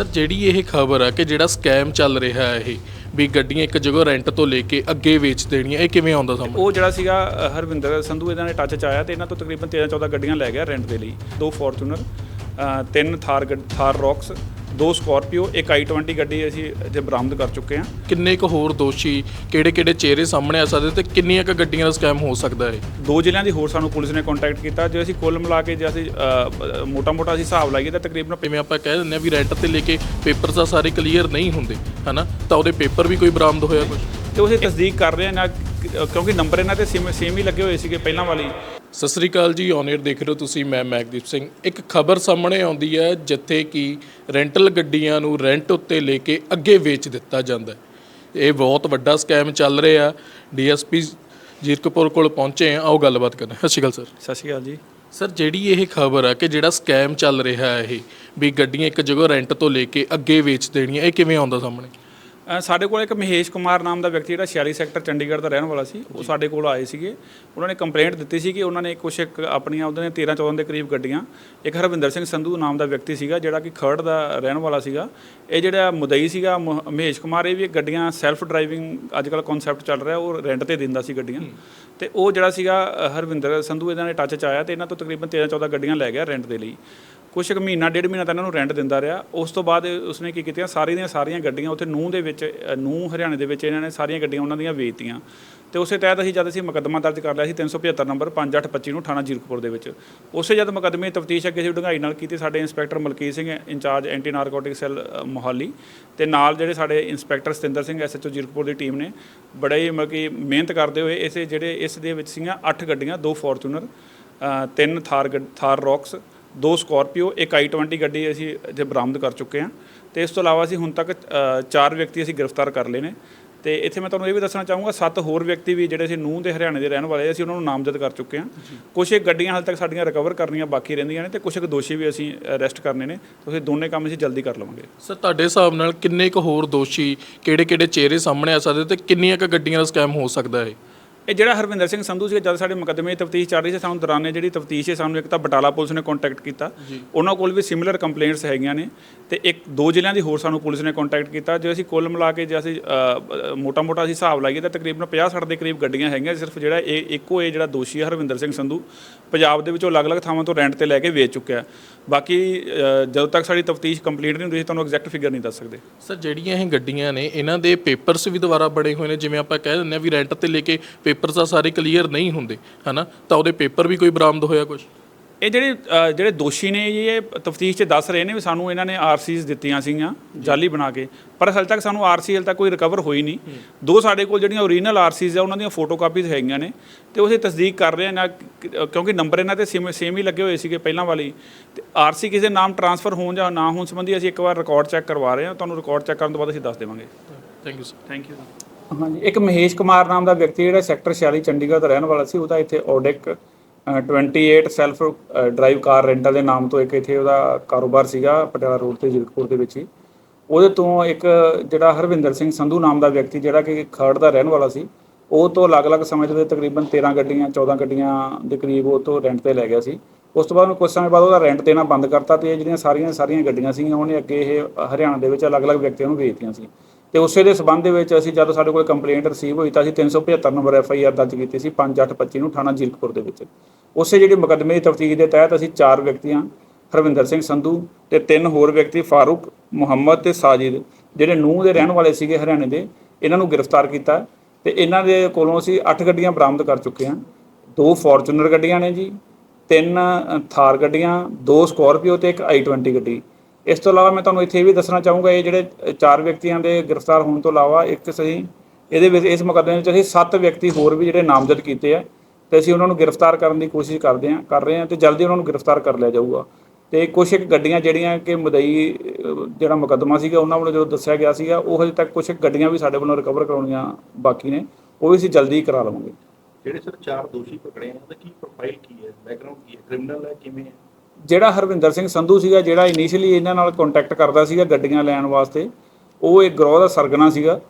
Sir ਜਿਹੜੀ ਇਹ ਖਬਰ ਆ ਕਿ ਜਿਹੜਾ ਸਕੈਮ ਚੱਲ ਰਿਹਾ ਹੈ ਇਹ ਵੀ ਗੱਡੀਆਂ ਇੱਕ ਜਗ੍ਹਾ ਰੈਂਟ ਤੋਂ ਲੈ ਕੇ ਅੱਗੇ ਵੇਚ ਦੇਣੀਆਂ ਇਹ ਕਿਵੇਂ ਆਉਂਦਾ ਸਾਹਮਣੇ? ਉਹ ਜਿਹੜਾ ਸੀਗਾ ਅ, ਹਰਵਿੰਦਰ ਸੰਧੂ ਇਹਨਾਂ ਨੇ ਟੱਚ ਚ ਆਇਆ ਤੇ ਇਹਨਾਂ ਤੋਂ ਤਕਰੀਬਨ 13 14 ਗੱਡੀਆਂ ਲੈ ਗਿਆ ਰੈਂਟ ਦੇ ਲਈ ਦੋ ਫੋਰਚੂਨਰ ਤਿੰਨ ਥਾਰ ਗੱਡ- ਥਾਰ ਰੌਕਸ ਦੋ ਸਕਾਰਪੀਓ ਇੱਕ i20 ਗੱਡੀ ਅਸੀਂ ਜੇ ਬਰਾਮਦ ਕਰ ਚੁੱਕੇ ਹਾਂ। ਕਿੰਨੇ ਕੁ ਹੋਰ ਦੋਸ਼ੀ ਕਿਹੜੇ ਕਿਹੜੇ ਚਿਹਰੇ ਸਾਹਮਣੇ ਆ ਸਕਦੇ ਤੇ ਕਿੰਨੀਆਂ ਕੁ ਗੱਡੀਆਂ ਦਾ ਸਕੈਮ ਹੋ ਸਕਦਾ ਹੈ? ਦੋ ਜ਼ਿਲ੍ਹਿਆਂ ਦੀ ਹੋਰ ਸਾਨੂੰ ਪੁਲਿਸ ਨੇ ਕੰਟੈਕਟ ਕੀਤਾ ਜੇ ਅਸੀਂ ਕੁੱਲ ਮਿਲਾ ਕੇ ਜੇ ਅਸੀਂ ਮੋਟਾ-ਮੋਟਾ ਅਸੀਂ ਹਿਸਾਬ ਲਾਈਏ ਤਾਂ ਤਕਰੀਬਨ ਜਿਵੇਂ ਆਪਾਂ ਕਹਿ ਦਿੰਦੇ ਆ ਵੀ ਰੈਂਟ ਤੇ ਲੈ ਕੇ ਪੇਪਰ ਤਾਂ ਸਾਰੇ ਕਲੀਅਰ ਨਹੀਂ ਹੁੰਦੇ ਹਨਾ? ਤਾਂ ਉਹਦੇ ਪੇਪਰ ਵੀ ਕੋਈ ਬਰਾਮਦ ਹੋਇਆ ਕੁਝ ਤੇ ਉਸੇ ਤਸਦੀਕ ਕਰ ਰਹੇ ਹਾਂ ਨਾ ਕਿਉਂਕਿ ਨੰਬਰ ਇਹਨਾਂ ਤੇ ਸੇਮ ਸੇਮ ਹੀ ਲੱਗੇ ਹੋਏ ਸੀਗੇ ਪਹਿਲਾਂ ਵਾਲੀ। ਸਤਿ ਸ੍ਰੀ ਅਕਾਲ ਜੀ ਔਨ 에ਅਰ ਦੇਖ ਰਹੇ ਹੋ ਤੁਸੀਂ ਮੈਂ ਮੈਗਦੀਪ ਸਿੰਘ। ਇੱਕ ਖਬਰ ਸਾਹਮਣੇ ਆਉਂਦੀ ਹੈ ਜਿੱਥੇ ਕਿ ਰੈਂਟਲ ਗੱਡੀਆਂ ਨੂੰ ਰੈਂਟ ਉੱਤੇ ਲੈ ਕੇ ਅੱਗੇ ਵੇਚ ਦਿੱਤਾ ਜਾਂਦਾ ਹੈ। ਇਹ ਬਹੁਤ ਵੱਡਾ ਸਕੈਮ ਚੱਲ ਰਿਹਾ। ਡੀਐਸਪੀ ਜੀਰਕਪੁਰ ਕੋਲ ਪਹੁੰਚੇ ਆ ਆਓ ਗੱਲਬਾਤ ਕਰਦੇ ਹਾਂ। ਸਤਿ ਸ਼੍ਰੀ ਅਕਾਲ ਸਰ। ਸਤਿ ਸ਼੍ਰੀ ਅਕਾਲ ਜੀ। ਸਰ ਜਿਹੜੀ ਇਹ ਖਬਰ ਆ ਕਿ ਜਿਹੜਾ ਸਕੈਮ ਚੱਲ ਰਿਹਾ ਹੈ ਇਹ ਵੀ ਗੱਡੀਆਂ ਇੱਕ ਜਗ੍ਹਾ ਰੈਂਟ ਤੋਂ ਲੈ ਕੇ ਅੱਗੇ ਵੇਚ ਦੇਣੀਆਂ ਇਹ ਕਿਵੇਂ ਆਉਂਦਾ ਸਾਹਮਣੇ? ਸਾਡੇ ਕੋਲ ਇੱਕ ਮਹੇਸ਼ ਕੁਮਾਰ ਨਾਮ ਦਾ ਵਿਅਕਤੀ ਜਿਹੜਾ 46 ਸੈਕਟਰ ਚੰਡੀਗੜ੍ਹ ਦਾ ਰਹਿਣ ਵਾਲਾ ਸੀ ਉਹ ਸਾਡੇ ਕੋਲ ਆਏ ਸੀਗੇ। ਉਹਨਾਂ ਨੇ ਕੰਪਲੇਂਟ ਦਿੱਤੀ ਸੀ ਕਿ ਉਹਨਾਂ ਨੇ ਕੁਛ ਇੱਕ ਆਪਣੀਆਂ ਉਹਦੇ ਨੇ 13 14 ਦੇ ਕਰੀਬ ਗੱਡੀਆਂ ਇੱਕ ਹਰਵਿੰਦਰ ਸਿੰਘ ਸੰਧੂ ਨਾਮ ਦਾ ਵਿਅਕਤੀ ਸੀਗਾ ਜਿਹੜਾ ਕਿ ਖਰੜ ਦਾ ਰਹਿਣ ਵਾਲਾ ਸੀਗਾ। ਇਹ ਜਿਹੜਾ ਮੁਦਈ ਸੀਗਾ ਮਹੇਸ਼ ਕੁਮਾਰ ਇਹ ਵੀ ਗੱਡੀਆਂ ਸੈਲਫ ਡਰਾਈਵਿੰਗ ਅੱਜ ਕੱਲ੍ਹ ਕਨਸੈਪਟ ਚੱਲ ਰਿਹਾ ਉਹ ਰੈਂਟ ਤੇ ਦਿੰਦਾ ਸੀ ਗੱਡੀਆਂ। ਤੇ ਉਹ ਜਿਹੜਾ ਸੀਗਾ ਹਰਵਿੰਦਰ ਸੰਧੂ ਇਹਨਾਂ ਨੇ ਟੱਚ ਚ ਆਇਆ ਤੇ ਇਹਨਾਂ ਤੋਂ ਤਕਰੀਬਨ 13 14 ਗੱਡੀਆਂ ਲੈ ਗਿਆ ਰੈਂਟ ਦੇ ਲਈ। ਕੁਛ ਕੁ ਮਹੀਨਾ, ਡੇਢ ਮਹੀਨਾ ਤਾਂ ਇਹਨਾਂ ਨੂੰ ਰੈਂਟ ਦਿੰਦਾ ਰਿਹਾ। ਉਸ ਤੋਂ ਬਾਅਦ ਉਸਨੇ ਕੀ ਕੀਤੀਆਂ? ਸਾਰੀ ਦੀਆਂ ਸਾਰੀਆਂ ਗੱਡੀਆਂ ਉੱਥੇ ਨੂੰਹ ਦੇ ਵਿੱਚ ਨੂੰਹ ਹਰਿਆਣੇ ਦੇ ਵਿੱਚ ਇਹਨਾਂ ਨੇ ਸਾਰੀਆਂ ਗੱਡੀਆਂ ਉਹਨਾਂ ਦੀਆਂ ਵੇਚਤੀਆਂ। ਤੇ ਉਸੇ ਤਹਿਤ ਅਸੀਂ ਜਦ ਅਸੀਂ ਮੁਕੱਦਮਾ ਦਰਜ ਕਰ ਲਿਆ ਸੀ 375 ਨੰਬਰ 5825 ਨੂੰ ਥਾਣਾ ਜੀਰਕਪੁਰ ਦੇ ਵਿੱਚ। ਉਸੇ ਜਦ ਮੁਕੱਦਮੇ ਤਫਤੀਸ਼ ਅੱਗੇ ਅਸੀਂ ਡੂੰਘਾਈ ਨਾਲ ਕੀਤੀ ਸਾਡੇ inspector Malkit Singh, incharge anti narcotic cell Mohali ਤੇ ਨਾਲ ਜਿਹੜੇ ਸਾਡੇ ਇੰਸਪੈਕਟਰ ਸਤਿੰਦਰ ਸਿੰਘ ਐਸਐਚਓ ਜੀਰਕਪੁਰ ਦੀ ਟੀਮ ਨੇ ਬੜੇ ਹੀ ਮਤਲਬ ਕਿ ਮਿਹਨਤ ਕਰਦੇ ਹੋਏ ਇਸੇ ਜਿਹੜੇ ਇਸ ਦੇ ਵਿੱਚ ਸੀਗੀਆਂ 8 ਗੱਡੀਆਂ, ਦੋ ਫੋਰਚੂਨਰ ਤਿੰਨ ਥਾਰ ਗੱਡ- ਥਾਰ ਰੌਕਸ ਦੋ ਸਕਾਰਪੀਓ ਇੱਕ i20 ਗੱਡੀ ਅਸੀਂ ਜੇ ਬਰਾਮਦ ਕਰ ਚੁੱਕੇ ਹਾਂ ਤੇ ਇਸ ਤੋਂ ਇਲਾਵਾ ਅਸੀਂ ਹੁਣ ਤੱਕ ਅ, ਚਾਰ ਵਿਅਕਤੀ ਅਸੀਂ ਗ੍ਰਿਫਤਾਰ ਕਰ ਲਏ ਨੇ ਤੇ ਇੱਥੇ ਮੈਂ ਤੁਹਾਨੂੰ ਇਹ ਵੀ ਦੱਸਣਾ ਚਾਹੂੰਗਾ ਸੱਤ ਹੋਰ ਵਿਅਕਤੀ ਵੀ ਜਿਹੜੇ ਸੀ ਨੂੰਹ ਦੇ ਹਰਿਆਣੇ ਦੇ ਰਹਿਣ ਵਾਲੇ ਅਸੀਂ ਉਹਨਾਂ ਨੂੰ ਨਾਮਜ਼ਦ ਕਰ ਚੁੱਕੇ ਹਾਂ। ਕੁਝ ਇੱਕ ਗੱਡੀਆਂ ਹਾਲੇ ਤੱਕ ਸਾਡੀਆਂ ਰਿਕਵਰ ਕਰਨੀਆਂ ਬਾਕੀ ਰਹਿੰਦੀਆਂ ਨੇ ਤੇ ਕੁਝ ਇੱਕ ਦੋਸ਼ੀ ਵੀ ਅਸੀਂ ਅਰੈਸਟ ਕਰਨੇ ਨੇ ਤੁਸੀਂ ਦੋਨੇ ਕੰਮ ਅਸੀਂ ਜਲਦੀ ਕਰ ਲਵਾਂਗੇ। ਸਰ ਤੁਹਾਡੇ ਹਿਸਾਬ ਨਾਲ ਕਿੰਨੇ ਕੁ ਹੋਰ ਦੋਸ਼ੀ ਕਿਹੜੇ ਕਿਹੜੇ ਚਿਹਰੇ ਸਾਹਮਣੇ ਆ ਸਕਦੇ ਤੇ ਕਿੰਨੀਆਂ ਕੁ ਗੱਡੀਆਂ ਦਾ ਸਕੈਮ ਹੋ ਸਕਦਾ ਹੈ? ਇਹ ਜਿਹੜਾ ਹਰਵਿੰਦਰ ਸਿੰਘ ਸੰਧੂ ਸੀ ਜਦ ਸਾਡੇ ਮੁਕੱਦਮੇ ਦੀ ਤਫਤੀਸ਼ ਚੱਲ ਰਹੀ ਸੀ ਸਾਨੂੰ ਦੌਰਾਨੇ ਜਿਹੜੀ ਤਫਤੀਸ਼ ਹੈ ਸਾਨੂੰ ਇੱਕ ਤਾਂ ਬਟਾਲਾ ਪੁਲਿਸ ਨੇ ਕੰਟੈਕਟ ਕੀਤਾ। ਉਹਨਾਂ ਕੋਲ ਵੀ ਸਿਮਿਲਰ ਕੰਪਲੇਂਟਸ ਹੈਗੀਆਂ ਨੇ ਤੇ ਇੱਕ ਦੋ ਜ਼ਿਲ੍ਹਿਆਂ ਦੀ ਹੋਰ ਸਾਨੂੰ ਪੁਲਿਸ ਨੇ ਕੰਟੈਕਟ ਕੀਤਾ ਜੇ ਅਸੀਂ ਕੁੱਲ ਮਿਲਾ ਕੇ ਜੇ ਅਸੀਂ ਮੋਟਾ-ਮੋਟਾ ਅਸੀਂ ਹਿਸਾਬ ਲਾਈਏ ਤਾਂ ਤਕਰੀਬਨ 50-60 ਦੇ ਕਰੀਬ ਗੱਡੀਆਂ ਹੈਗੀਆਂ ਸਿਰਫ ਜਿਹੜਾ ਇਹ ਇੱਕੋ ਇਹ ਜਿਹੜਾ ਦੋਸ਼ੀ ਹੈ ਹਰਵਿੰਦਰ ਸਿੰਘ ਸੰਧੂ ਪੰਜਾਬ ਦੇ ਵਿੱਚੋਂ ਅਲੱਗ-ਅਲੱਗ ਥਾਵਾਂ ਤੋਂ ਰੈਂਟ ਤੇ ਲੈ ਕੇ ਵੇਚ ਚੁੱਕਿਆ। ਬਾਕੀ ਜਦੋਂ ਤੱਕ ਸਾਡੀ ਤਫਤੀਸ਼ ਕੰਪਲੀਟ ਨਹੀਂ ਹੁੰਦੀ ਤੁਹਾਨੂੰ ਐਗਜ਼ੈਕਟ ਫਿਗਰ ਨਹੀਂ ਦੱਸ ਸਕਦੇ। ਸਰ ਜਿਹੜੀਆਂ ਇਹ ਗੱਡੀਆਂ ਨੇ ਇਹਨਾਂ ਦੇ ਪੇਪਰਸ ਵੀ ਦੁਬਾਰਾ ਬਣੇ ਹੋਏ ਨੇ ਜਿਵੇਂ ਆਪਾਂ ਕਹਿ ਦਿੰਦੇ ਆ ਵੀ ਰੈਂਟ ਤੇ ਲੈ ਕੇ ਪੇਪਰ ਤਾਂ ਸਾਰੇ ਕਲੀਅਰ ਨਹੀਂ ਹੁੰਦੇ ਹਨਾ? ਤਾਂ ਉਹਦੇ ਪੇਪਰ ਵੀ ਕੋਈ ਬਰਾਮਦ ਹੋਇਆ ਕੁਝ ਇਹ ਜਿਹੜੇ ਅ, ਜਿਹੜੇ ਦੋਸ਼ੀ ਨੇ ਜੀ, ਇਹ ਤਫਤੀਸ਼ 'ਚ ਦੱਸ ਰਹੇ ਨੇ ਵੀ ਸਾਨੂੰ ਇਹਨਾਂ ਨੇ ਆਰਸੀਜ਼ ਦਿੱਤੀਆਂ ਸੀਗੀਆਂ ਜਾਲੀ ਬਣਾ ਕੇ। ਪਰ ਹਾਲੇ ਤੱਕ ਸਾਨੂੰ ਆਰਸੀ ਹਾਲੇ ਤੱਕ ਕੋਈ ਰਿਕਵਰ ਹੋਈ ਨਹੀਂ। ਦੋ ਸਾਡੇ ਕੋਲ ਜਿਹੜੀਆਂ ਓਰੀਜਨਲ ਆਰਸੀਜ਼ ਆ ਉਹਨਾਂ ਦੀਆਂ ਫੋਟੋਕਾਪੀਜ਼ ਹੈਗੀਆਂ ਨੇ। ਤੇ ਉਸੇ ਤਸਦੀਕ ਕਰ ਰਹੇ ਨਾ ਕਿਉਂਕਿ ਨੰਬਰ ਇਹਨਾਂ ਤੇ ਸੇਮ ਸੇਮ ਹੀ ਲੱਗੇ ਹੋਏ ਸੀਗੇ ਪਹਿਲਾਂ ਵਾਲੀ ਤੇ ਆਰਸੀ ਕਿਸੇ ਨਾਮ ਟਰਾਂਸਫਰ ਹੋਣ ਜਾਂ ਨਾ ਹੋਣ ਸੰਬੰਧੀ ਅਸੀਂ ਇੱਕ ਵਾਰ ਰਿਕਾਰਡ ਚੈੱਕ ਕਰਵਾ ਰਹੇ ਹਾਂ। ਤੁਹਾਨੂੰ ਰਿਕਾਰਡ ਚੈੱਕ ਕਰਨ ਤੋਂ ਬਾਅਦ ਅਸੀਂ ਦੱਸ ਦੇਵਾਂਗੇ। Thank you sir thank you ਹਾਂਜੀ, ਇੱਕ ਮਹੇਸ਼ ਕੁਮਾਰ ਨਾਮ ਦਾ ਵਿਅਕਤੀ ਜਿਹੜਾ ਸੈਕਟਰ 46 ਚੰਡੀਗੜ੍ਹ ਦਾ ਰਹਿਣ ਵਾਲਾ ਸੀ, ਉਹਦਾ ਇੱਥੇ ਆਡਿਕ 28 ਸੈਲਫ ਡਰਾਈਵ ਕਾਰ ਰੈਂਟਲ ਦੇ ਨਾਮ ਤੋਂ ਇੱਕ ਇੱਥੇ ਉਹਦਾ ਕਾਰੋਬਾਰ ਸੀਗਾ, ਪਟਿਆਲਾ ਰੋਡ ਤੇ ਜੀਰਕਪੁਰ ਦੇ ਵਿੱਚ ਹੀ। ਉਹਦੇ ਤੋਂ ਇੱਕ ਜਿਹੜਾ ਹਰਵਿੰਦਰ ਸਿੰਘ ਸੰਧੂ ਨਾਮ ਦਾ ਵਿਅਕਤੀ ਜਿਹੜਾ ਕਿ ਖਰੜ ਦਾ ਰਹਿਣ ਵਾਲਾ ਸੀ, ਉਹ ਤੋਂ ਅਲੱਗ-ਅਲੱਗ ਸਮੇਂ ਦੇ ਤਕਰੀਬਨ 13 ਗੱਡੀਆਂ 14 ਗੱਡੀਆਂ ਦੇ ਕਰੀਬ ਉਹ ਤੋਂ ਰੈਂਟ ਤੇ ਲੈ ਗਿਆ ਸੀ। ਉਸ ਤੋਂ ਬਾਅਦ ਉਹਨੂੰ ਕੁਝ ਸਮੇਂ ਬਾਅਦ ਉਹਦਾ ਰੈਂਟ ਦੇਣਾ ਬੰਦ ਕਰਤਾ ਤੇ ਇਹ ਜਿਹੜੀਆਂ ਸਾਰੀਆਂ ਸਾਰੀਆਂ ਗੱਡੀਆਂ ਸੀਗੀਆਂ, ਉਹਨੇ ਅੱਗੇ ਇਹ ਹਰਿਆਣਾ ਦੇ ਵਿੱਚ ਅਲੱਗ-ਅਲੱਗ ਵਿਅਕਤੀਆਂ ਨੂੰ ਵੇਚਤੀਆਂ ਸੀ। ਤੇ ਉਸੇ ਦੇ ਸਬੰਧ ਦੇ ਵਿੱਚ ਅਸੀਂ ਜਦੋਂ ਸਾਡੇ ਕੋਲ ਕੰਪਲੇਂਟ ਰਿਸੀਵ ਹੋਈ ਤਾਂ ਅਸੀਂ 375 ਨੰਬਰ ਐਫ ਆਈ ਆਰ ਦਰਜ ਕੀਤੀ ਸੀ 5825 ਨੂੰ ਥਾਣਾ ਜੀਰਕਪੁਰ ਦੇ ਵਿੱਚ। ਉਸੇ ਜਿਹੜੇ ਮੁਕੱਦਮੇ ਦੀ ਤਫਤੀਸ਼ ਦੇ ਤਹਿਤ ਅਸੀਂ ਚਾਰ ਵਿਅਕਤੀਆਂ, ਹਰਵਿੰਦਰ ਸਿੰਘ ਸੰਧੂ ਤੇ ਤਿੰਨ ਹੋਰ ਵਿਅਕਤੀ, ਫਾਰੂਕ, ਮੁਹੰਮਦ ਤੇ ਸਾਜਿਦ, ਜਿਹੜੇ ਨੂੰਹ ਦੇ ਰਹਿਣ ਵਾਲੇ ਸੀਗੇ ਹਰਿਆਣੇ ਦੇ, ਇਹਨਾਂ ਨੂੰ ਗ੍ਰਿਫਤਾਰ ਕੀਤਾ ਤੇ ਇਹਨਾਂ ਦੇ ਕੋਲੋਂ ਅਸੀਂ 8 ਗੱਡੀਆਂ ਬਰਾਮਦ ਕਰ ਚੁੱਕੇ ਹਾਂ। ਦੋ ਫੋਰਚੂਨਰ ਗੱਡੀਆਂ ਨੇ ਜੀ, ਤਿੰਨ ਥਾਰ ਗੱਡੀਆਂ, ਦੋ ਸਕੋਰਪੀਓ ਤੇ ਇੱਕ i20 ਗੱਡੀ। ਇਸ ਤੋਂ ਇਲਾਵਾ ਮੈਂ ਤੁਹਾਨੂੰ ਇੱਥੇ ਇਹ ਵੀ ਦੱਸਣਾ ਚਾਹੂੰਗਾ, ਇਹ ਜਿਹੜੇ ਚਾਰ ਵਿਅਕਤੀਆਂ ਦੇ ਗ੍ਰਿਫਤਾਰ ਹੋਣ ਤੋਂ ਇਲਾਵਾ ਇੱਕ ਸਹੀ, ਇਹਦੇ ਵਿੱਚ ਇਸ ਮੁਕੱਦਮੇ ਵਿੱਚ ਅਸੀਂ ਸੱਤ ਵਿਅਕਤੀ ਹੋਰ ਵੀ ਜਿਹੜੇ ਨਾਮਜ਼ਦ ਕੀਤੇ ਆ ਤੇ ਅਸੀਂ ਉਹਨਾਂ ਨੂੰ ਗ੍ਰਿਫਤਾਰ ਕਰਨ ਦੀ ਕੋਸ਼ਿਸ਼ ਕਰਦੇ ਹਾਂ, ਕਰ ਰਹੇ ਹਾਂ ਤੇ ਜਲਦੀ ਉਹਨਾਂ ਨੂੰ ਗ੍ਰਿਫਤਾਰ ਕਰ ਲਿਆ ਜਾਊਗਾ। ਤੇ ਕੁਝ ਇੱਕ ਗੱਡੀਆਂ ਜਿਹੜੀਆਂ ਕਿ ਮਦਈ ਜਿਹੜਾ ਮੁਕੱਦਮਾ ਸੀਗਾ, ਉਹਨਾਂ ਵੱਲੋਂ ਜੋ ਦੱਸਿਆ ਗਿਆ ਸੀਗਾ, ਉਹ ਹਜੇ ਤੱਕ ਕੁਝ ਗੱਡੀਆਂ ਵੀ ਸਾਡੇ ਵੱਲੋਂ ਰਿਕਵਰ ਕਰਾਉਣੀਆਂ ਬਾਕੀ ਨੇ, ਉਹ ਵੀ ਅਸੀਂ ਜਲਦੀ ਕਰਾ ਲਵਾਂਗੇ। ਜਿਹੜੇ ਸਰ ਚਾਰ ਦੋਸ਼ੀ ਪਕੜੇ ਆ, ਉਹਦਾ ਕੀ ਪ੍ਰੋਫਾਈਲ ਕੀ ਹੈ? ਬੈਕਗ੍ਰਾਉਂਡ ਕੀ ਹੈ? ਕ੍ਰਿਮੀਨਲ ਹੈ, ਕਿਵੇਂ ਹੈ? ਜਿਹੜਾ ਹਰਵਿੰਦਰ ਸਿੰਘ ਸੰਧੂ ਸੀਗਾ, ਜਿਹੜਾ ਇਨੀਸ਼ੀਅਲੀ ਇਹਨਾਂ ਨਾਲ ਕੰਟੈਕਟ ਕਰਦਾ ਸੀਗਾ ਗੱਡੀਆਂ ਲੈਣ ਵਾਸਤੇ, ਉਹ ਇੱਕ ਗਰੋਹ ਦਾ ਸਰਗਣਾ ਸੀਗਾ।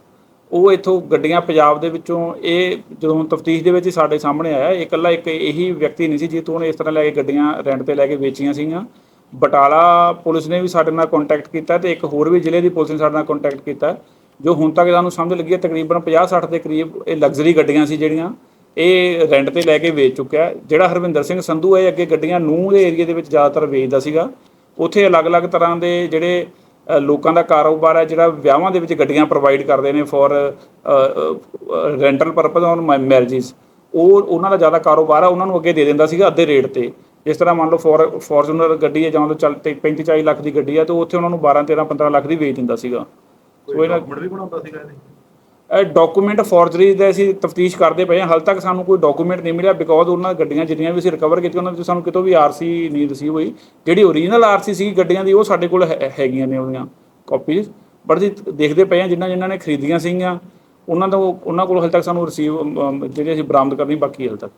ਉਹ ਇੱਥੋਂ ਗੱਡੀਆਂ ਪੰਜਾਬ ਦੇ ਵਿੱਚੋਂ, ਇਹ ਜਦੋਂ ਤਫਤੀਸ਼ ਦੇ ਵਿੱਚ ਸਾਡੇ ਸਾਹਮਣੇ ਆਇਆ, ਇਹ ਇਕੱਲਾ ਇੱਕ ਇਹੀ ਵਿਅਕਤੀ ਨਹੀਂ ਸੀ ਜਿਹਤੋਂ ਉਹਨੇ ਇਸ ਤਰ੍ਹਾਂ ਲੈ ਕੇ ਗੱਡੀਆਂ ਰੈਂਟ ਤੇ ਲੈ ਕੇ ਵੇਚੀਆਂ ਸੀਗੀਆਂ। ਬਟਾਲਾ ਪੁਲਿਸ ਨੇ ਵੀ ਸਾਡੇ ਨਾਲ ਕੰਟੈਕਟ ਕੀਤਾ ਤੇ ਇੱਕ ਹੋਰ ਵੀ ਜ਼ਿਲ੍ਹੇ ਦੀ ਪੁਲਿਸ ਨੇ ਸਾਡੇ ਨਾਲ ਕੰਟੈਕਟ ਕੀਤਾ, ਜੋ ਹੁਣ ਤੱਕ ਸਾਨੂੰ ਸਮਝ ਲੱਗੀ ਹੈ ਤਕਰੀਬਨ 50-60 ਦੇ ਕਰੀਬ ਇਹ ਲਗਜ਼ਰੀ ਗੱਡੀਆਂ ਸੀ ਜਿਹੜੀਆਂ। ਇਹ ਰੈਂਟ ਤੇ ਲੈ ਕੇ ਵੇਚ ਚੁੱਕਿਆ। ਜਿਹੜਾ ਹਰਵਿੰਦਰ ਸਿੰਘ ਸੰਧੂ ਹੈ ਅੱਗੇ ਗੱਡੀਆਂ ਨੂੰਹ ਦੇ ਏਰੀਆ ਦੇ ਵਿੱਚ ਜ਼ਿਆਦਾਤਰ ਵੇਚਦਾ ਸੀਗਾ। ਉੱਥੇ ਅਲੱਗ-ਅਲੱਗ ਤਰ੍ਹਾਂ ਦੇ ਜਿਹੜੇ ਲੋਕਾਂ ਦਾ ਕਾਰੋਬਾਰ ਹੈ ਜਿਹੜਾ ਵਿਆਹਾਂ ਦੇ ਵਿੱਚ ਗੱਡੀਆਂ ਪ੍ਰੋਵਾਈਡ ਕਰਦੇ ਨੇ for rental purpose on marriages ਉਹ ਉਹਨਾਂ ਦਾ ਜ਼ਿਆਦਾ ਕਾਰੋਬਾਰ ਹੈ ਉਹਨਾਂ ਨੂੰ ਅੱਗੇ ਦੇ ਦਿੰਦਾ ਸੀਗਾ ਅੱਧੇ ਰੇਟ ਤੇ। ਜਿਸ ਤਰ੍ਹਾਂ ਮੰਨ ਲਓ ਫੋਰ ਫੋਰਚੂਨਰ ਗੱਡੀ ਹੈ ਜਾਂ ਲਓ ਚੱਲ 35 40 ਲੱਖ ਦੀ ਗੱਡੀ ਹੈ ਤੇ ਉੱਥੇ ਉਹਨਾਂ ਨੂੰ 12 13 15 ਲੱਖ ਦੀ ਵੇਚ ਦਿੰਦਾ ਸੀਗਾ। ਸੋ ਇਹਨਾਂ ਡਾਕੂਮੈਂਟ ਵੀ ਬਣਾਉਂਦਾ ਸੀਗਾ ਇਹਦੇ? ਇਹ ਡਾਕੂਮੈਂਟ ਫੋਰਜਰੀ ਦਾ ਅਸੀਂ ਤਫਤੀਸ਼ ਕਰਦੇ ਪਏ ਹਾਂ। ਹਾਲ ਤੱਕ ਸਾਨੂੰ ਕੋਈ ਡਾਕੂਮੈਂਟ ਨਹੀਂ ਮਿਲਿਆ ਬਿਕੋਜ਼ ਉਹਨਾਂ ਗੱਡੀਆਂ ਜਿੰਨੀਆਂ ਵੀ ਅਸੀਂ ਰਿਕਵਰ ਕੀਤੀਆਂ, ਉਹਨਾਂ ਵਿੱਚ ਸਾਨੂੰ ਕਿਤੋਂ ਵੀ ਆਰਸੀ ਨਹੀਂ ਰਿਸੀਵ ਹੋਈ। ਜਿਹੜੀ ਓਰੀਜਨਲ ਆਰਸੀ ਸੀ ਗੱਡੀਆਂ ਦੀ, ਉਹ ਸਾਡੇ ਕੋਲ ਹੈ- ਹੈਗੀਆਂ ਨੇ ਉਹਦੀਆਂ ਕਾਪੀਜ਼ ਬਟ ਅਸੀਂ ਦੇਖਦੇ ਪਏ ਹਾਂ ਜਿਨ੍ਹਾਂ ਜਿਨ੍ਹਾਂ ਨੇ ਖਰੀਦੀਆਂ ਸੀਗੀਆਂ, ਉਹਨਾਂ ਤੋਂ, ਉਹਨਾਂ ਕੋਲ ਹਾਲ ਤੱਕ ਸਾਨੂੰ ਰਿਸੀਵ ਜਿਹੜੇ ਅਸੀਂ ਬਰਾਮਦ ਕਰਨੀ ਬਾਕੀ ਹਾਲ ਤੱਕ।